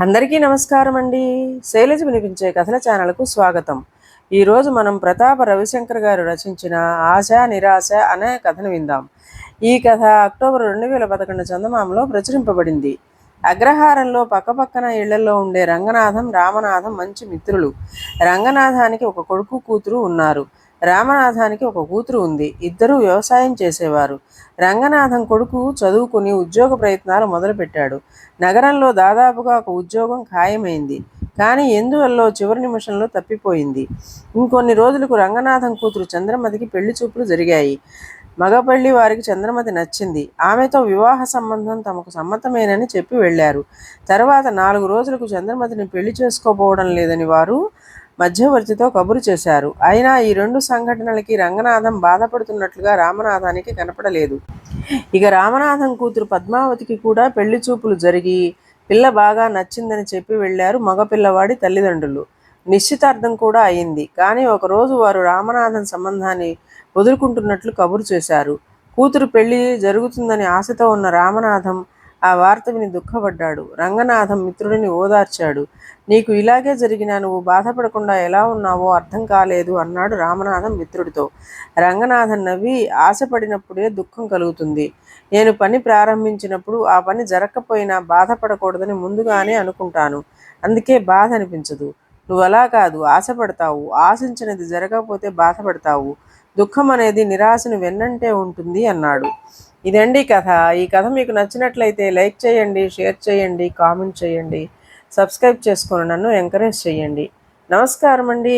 అందరికీ నమస్కారం అండి. శైలజ వినిపించే కథల ఛానల్కు స్వాగతం. ఈరోజు మనం ప్రతాప రవిశంకర్ గారు రచించిన ఆశ నిరాశ అనే కథను విందాం. ఈ కథ అక్టోబర్ రెండు వేల పదకొండు చందమామలో ప్రచురింపబడింది. అగ్రహారంలో పక్కపక్కన ఇళ్ళలో ఉండే రంగనాథం రామనాథం మంచి మిత్రులు. రంగనాథానికి ఒక కొడుకు కూతురు ఉన్నారు. రామనాథానికి ఒక కూతురు ఉంది. ఇద్దరూ వ్యవసాయం చేసేవారు. రంగనాథం కొడుకు చదువుకుని ఉద్యోగ ప్రయత్నాలు మొదలుపెట్టాడు. నగరంలో దాదాపుగా ఒక ఉద్యోగం ఖాయమైంది. కానీ ఎందువల్లో చివరి నిమిషంలో తప్పిపోయింది. ఇంకొన్ని రోజులకు రంగనాథం కూతురు చంద్రమతికి పెళ్ళి చూపులు జరిగాయి. మగపల్లి వారికి చంద్రమతి నచ్చింది. ఆమెతో వివాహ సంబంధం తమకు సమ్మతమేనని చెప్పి వెళ్ళారు. తర్వాత నాలుగు రోజులకు చంద్రమతిని పెళ్ళి చేసుకోపోవడం లేదని వారు మధ్యవర్తితో కబురు చేశారు. అయినా ఈ రెండు సంఘటనలకి రంగనాథం బాధపడుతున్నట్లుగా రామనాథానికి కనపడలేదు. ఇక రామనాథం కూతురు పద్మావతికి కూడా పెళ్ళి చూపులు జరిగి పిల్ల బాగా నచ్చిందని చెప్పి వెళ్ళారు మగపిల్లవాడి తల్లిదండ్రులు. నిశ్చితార్థం కూడా అయింది. కానీ ఒకరోజు వారు రామనాథన్ సంబంధాన్ని వదులుకుంటున్నట్లు కబురు చేశారు. కూతురు పెళ్ళి జరుగుతుందని ఆశతో ఉన్న రామనాథం ఆ వార్త విని దుఃఖపడ్డాడు. రంగనాథం మిత్రుడిని ఓదార్చాడు. నీకు ఇలాగే జరిగినా నువ్వు బాధపడకుండా ఎలా ఉన్నావో అర్థం కాలేదు అన్నాడు రామనాథం మిత్రుడితో. రంగనాథన్ నవ్వి ఆశపడినప్పుడే దుఃఖం కలుగుతుంది. నేను పని ప్రారంభించినప్పుడు ఆ పని జరగకపోయినా బాధపడకూడదని ముందుగానే అనుకుంటాను. అందుకే బాధ అనిపించదు. నువ్వు అలా కాదు ఆశపడతావు. ఆశించినది జరగకపోతే బాధపడతావు. దుఃఖం అనేది నిరాశను వెన్నంటే ఉంటుంది అన్నాడు. ఇదండి కథ. ఈ కథ మీకు నచ్చినట్లయితే లైక్ చేయండి షేర్ చేయండి కామెంట్ చేయండి. సబ్స్క్రైబ్ చేసుకొని నన్ను ఎంకరేజ్ చేయండి. నమస్కారం అండి